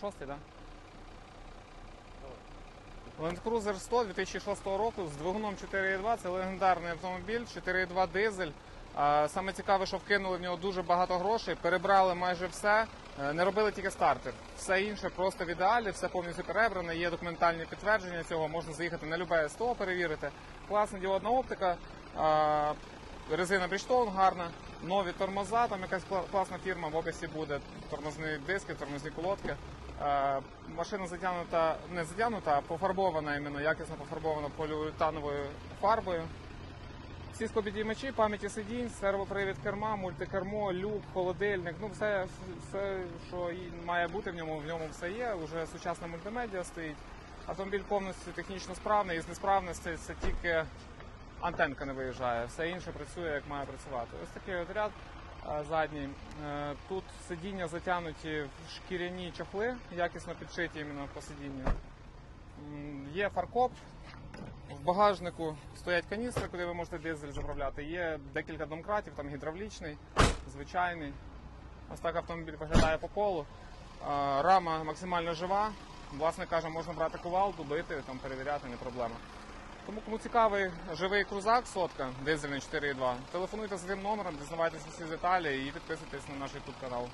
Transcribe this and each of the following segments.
Шостий, так? Land Cruiser 100 2006 року з двигуном 4.2. Це легендарний автомобіль, 4.2 дизель. Саме цікаве, що вкинули в нього дуже багато грошей, перебрали майже все, е, не робили тільки стартер. Все інше просто в ідеалі, все повністю перебране. Є документальні підтвердження цього. Можна заїхати на любе СТО, перевірити. Класна діодна оптика, резина Bridgestone гарна, нові тормоза, там якась кла- класна фірма в описі буде. Тормозні диски, тормозні колодки. Е, Машина затягнута, не затягнута, а пофарбована іменно, якісно пофарбована поліуретановою фарбою. Всі скобідіймачі, пам'яті сидінь, сервопривід керма, мультикермо, люк, холодильник. Ну все, все, що має бути в ньому, в ньому все є. Уже сучасна мультимедіа стоїть. Автомобіль повністю технічно справний. Із несправностей це тільки антенка не виїжджає. Все інше працює як має працювати. Ось такий от ряд е, задній. Е, Тут сидіння затягнуті в шкіряні чохли, якісно підшиті іменно по сидінню. Є фаркоп. В багажнику стоять каністри, куди ви можете дизель заправляти. Є декілька домкратів, там гідравлічний, звичайний. Ось так автомобіль виглядає по колу. Е, Рама максимально жива. Власне каже, можна брати кувалду, бити, там перевіряти, не проблема. Тому кому цікавий живий крузак сотка, дизельний 4.2, телефонуйте за цим номером, дізнавайтесь усі деталі і підписуйтесь на наш YouTube канал.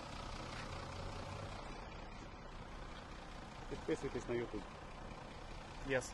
Підписуйтесь на YouTube. Yes.